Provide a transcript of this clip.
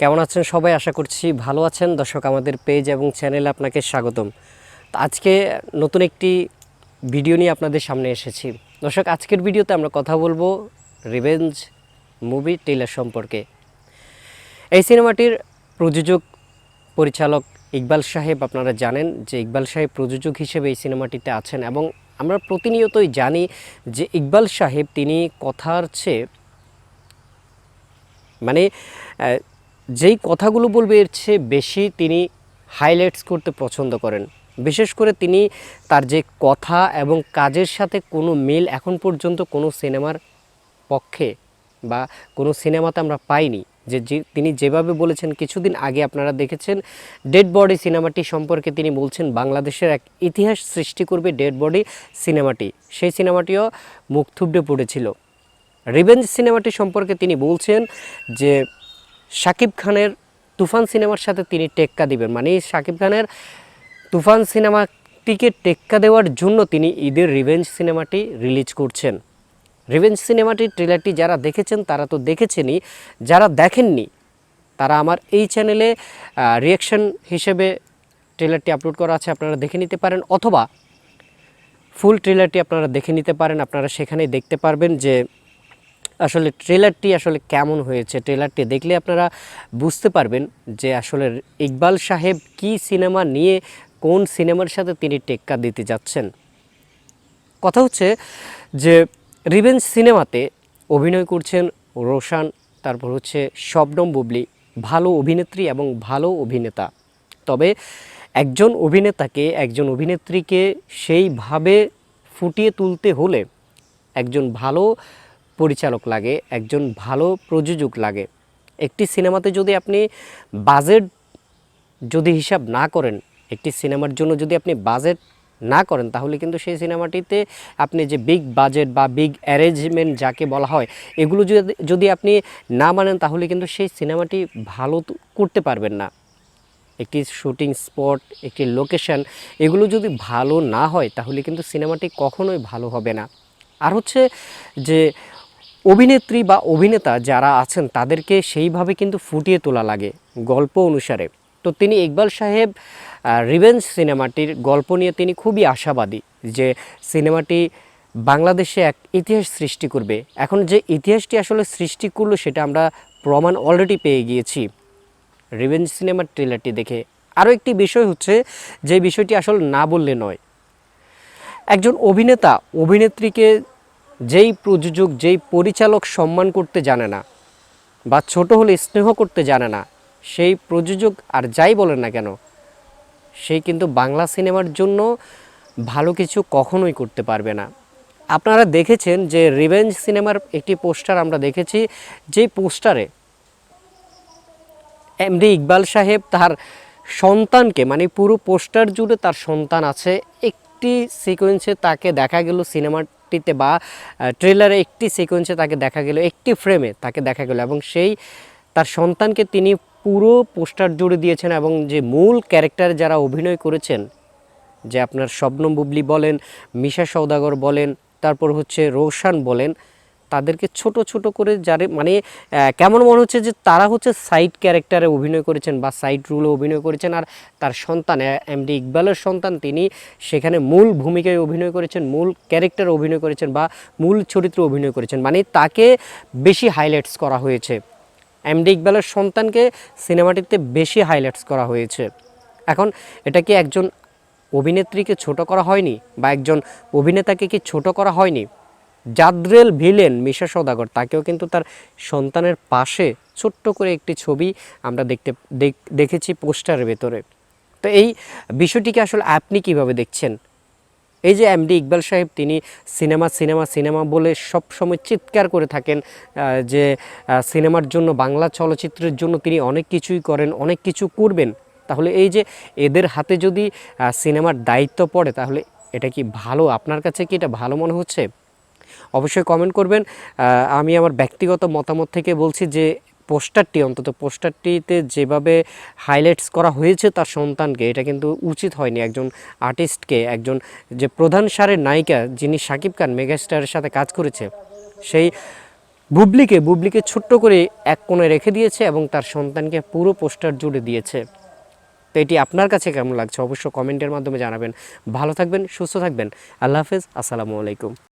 কেমন আছেন সবাই? আশা করছি ভালো আছেন। দর্শক, আমাদের পেজ এবং চ্যানেলে আপনাকে স্বাগতম। আজকে নতুন একটি ভিডিও নিয়ে আপনাদের সামনে এসেছি। দর্শক, আজকের ভিডিওতে আমরা কথা বলব রিভেঞ্জ মুভি টেলার সম্পর্কে। এই সিনেমাটির প্রযোজক পরিচালক ইকবাল সাহেব আপনারা জানেন যে ইকবাল সাহেব প্রযোজক হিসেবে এই সিনেমাটিতে আছেন এবং আমরা প্রতিনিয়তই জানি যে ইকবাল সাহেব তিনি কথার চেয়ে মানে যেই কথাগুলো বলবে, এর চেয়ে বেশি তিনি হাইলাইটস করতে পছন্দ করেন। বিশেষ করে তিনি তার যে কথা এবং কাজের সাথে কোনো মিল এখন পর্যন্ত কোনো সিনেমার পক্ষে বা কোনো সিনেমাতে আমরা পাইনি। যে তিনি যেভাবে বলেছেন, কিছুদিন আগে আপনারা দেখেছেন ডেড বডি সিনেমাটি সম্পর্কে তিনি বলছেন, বাংলাদেশের এক ইতিহাস সৃষ্টি করবে ডেড বডি সিনেমাটি। সেই সিনেমাটিও মুখ থুবড়ে পড়েছিল। রিভেঞ্জ সিনেমাটি সম্পর্কে তিনি বলছেন যে শাকিব খানের তুফান সিনেমার সাথে তিনি টেক্কা দিবেন। মানে শাকিব খানের তুফান সিনেমাটিকে টেক্কা দেওয়ার জন্য তিনি ঈদের রিভেঞ্জ সিনেমাটি রিলিজ করছেন। রিভেঞ্জ সিনেমাটির ট্রেলারটি যারা দেখেছেন, তারা তো দেখেছেনই। যারা দেখেননি, তারা আমার এই চ্যানেলে রিয়াকশন হিসেবে ট্রেলারটি আপলোড করা আছে, আপনারা দেখে নিতে পারেন। অথবা ফুল ট্রেলারটি আপনারা দেখে নিতে পারেন। আপনারা সেখানেই দেখতে পারবেন যে আসলে ট্রেলারটি আসলে কেমন হয়েছে? ট্রেলারটি দেখলে আপনারা বুঝতে পারবেন যে আসলে ইকবাল সাহেব কি সিনেমা নিয়ে কোন সিনেমার সাথে তিনি টেক্কা দিতে যাচ্ছেন। কথা হচ্ছে যে রিভেঞ্জ সিনেমাতে অভিনয় করছেন রোশান, তারপর হচ্ছে শবনম বুবলি, ভালো অভিনেত্রী এবং ভালো অভিনেতা। তবে একজন অভিনেতাকে, একজন অভিনেত্রীকে সেইভাবে ফুটিয়ে তুলতে হলে একজন ভালো পরিচালক লাগে, একজন ভালো প্রযোজক লাগে। একটি সিনেমাতে যদি আপনি বাজেট যদি হিসাব না করেন, একটি সিনেমার জন্য যদি আপনি বাজেট না করেন, তাহলে কিন্তু সেই সিনেমাটিতে আপনি যে বিগ বাজেট বা বিগ অ্যারেঞ্জমেন্ট যাকে বলা হয়, এগুলো যদি আপনি না মানেন, তাহলে কিন্তু সেই সিনেমাটি ভালো করতে পারবেন না। একটি শুটিং স্পট একটি লোকেশন এগুলো যদি ভালো না হয়, তাহলে কিন্তু সিনেমাটি কখনোই ভালো হবে না। আর হচ্ছে যে অভিনেত্রী বা অভিনেতা যারা আছেন, তাদেরকে সেইভাবে কিন্তু ফুটিয়ে তোলা লাগে গল্প অনুসারে। তো তিনি ইকবাল সাহেব রিভেঞ্জ সিনেমাটির গল্প নিয়ে তিনি খুবই আশাবাদী যে সিনেমাটি বাংলাদেশে এক ইতিহাস সৃষ্টি করবে। এখন যে ইতিহাসটি আসলে সৃষ্টি করল, সেটা আমরা প্রমাণ অলরেডি পেয়ে গিয়েছি। রিভেঞ্জ সিনেমার ট্রেলারটি দেখে। আরও একটি বিষয় হচ্ছে যে বিষয়টি আসলে না বললে নয়। একজন অভিনেতা, অভিনেত্রীকে যেই প্রযোজক, যেই পরিচালক সম্মান করতে জানে না বা ছোট হলে স্নেহ করতে জানে না, সেই প্রযোজক আর যাই বলেন না কেন সেই কিন্তু বাংলা সিনেমার জন্য ভালো কিছু কখনোই করতে পারবে না। আপনারা দেখেছেন যে রিভেঞ্জ সিনেমার একটি পোস্টার আমরা দেখেছি, যেই পোস্টারে এমডি ইকবাল সাহেব তার সন্তানকে মানে পুরো পোস্টার জুড়ে তার সন্তান আছে, একটি সিকোয়েন্সে তাকে দেখা গেল সিনেমাটিতে বা ট্রেলারে একটি সিকোয়েন্সে তাকে দেখা গেল, একটি ফ্রেমে তাকে দেখা গেল এবং সেই, তার সন্তানকে তিনি পুরো পোস্টার জুড়ে দিয়েছেন এবং যে মূল ক্যারেক্টার যারা অভিনয় করেছেন, যে আপনার শবনম বুবলি বলেন, মিশা সৌদাগর বলেন, তারপর হচ্ছে রোশান বলেন তাদেরকে ছোট ছোট করে যারে মানে কেমন মনে হচ্ছে যে তারা হচ্ছে সাইড ক্যারেক্টারে অভিনয় করেছেন বা সাইড রুলে অভিনয় করেছেন আর তার সন্তান এমডি ইকবালের সন্তান তিনি সেখানে মূল ভূমিকায় অভিনয় করেছেন, মূল ক্যারেক্টারে অভিনয় করেছেন বা মূল চরিত্রে অভিনয় করেছেন। মানে তাকে বেশি হাইলাইটস করা হয়েছে। এমডি ইকবালের সন্তানকে সিনেমাটিতে বেশি হাইলাইটস করা হয়েছে। এখন এটা কি একজন অভিনেত্রীকে ছোট করা হয়নি বা একজন অভিনেতাকে কি ছোট করা হয়নি? জাদ্রেল ভিলেন মিশা সদাগর তাকেও কিন্তু তার সন্তানের পাশে ছোট্ট করে একটি ছবি আমরা দেখতে দেখেছি পোস্টারের ভেতরে। তো এই বিষয়টিকে আসলে আপনি কীভাবে দেখছেন? এই যে এমডি ইকবাল সাহেব, তিনি সিনেমা সিনেমা সিনেমা বলে সব সময় চিৎকার করে থাকেন যে সিনেমার জন্য, বাংলা চলচ্চিত্রের জন্য তিনি অনেক কিছুই করেন, অনেক কিছু করবেন। তাহলে এই যে এদের হাতে যদি সিনেমার দায়িত্ব পড়ে, তাহলে এটা কি ভালো? আপনার কাছে কি এটা ভালো মনে হচ্ছে? অবশ্যই কমেন্ট করবেন। আমি আমার ব্যক্তিগত মতামত থেকে বলছি যে, পোস্টারটি, অন্তত পোস্টারটিতে যেভাবে হাইলাইটস করা হয়েছে তার সন্তানকে, এটা কিন্তু উচিত হয়নি। একজন আর্টিস্টকে একজন যে প্রধান সারের নায়িকা যিনি শাকিব খান মেগাস্টারের সাথে কাজ করেছে, সেই বুবলিকে বুবলিকে ছোট্ট করে এক কোণে রেখে দিয়েছে এবং তার সন্তানকে পুরো পোস্টার জুড়ে দিয়েছে। তো এটি আপনার কাছে কেমন লাগছে? অবশ্য কমেন্টের মাধ্যমে জানাবেন। ভালো থাকবেন, সুস্থ থাকবেন। আল্লাহ হাফেজ, আসসালামু আলাইকুম।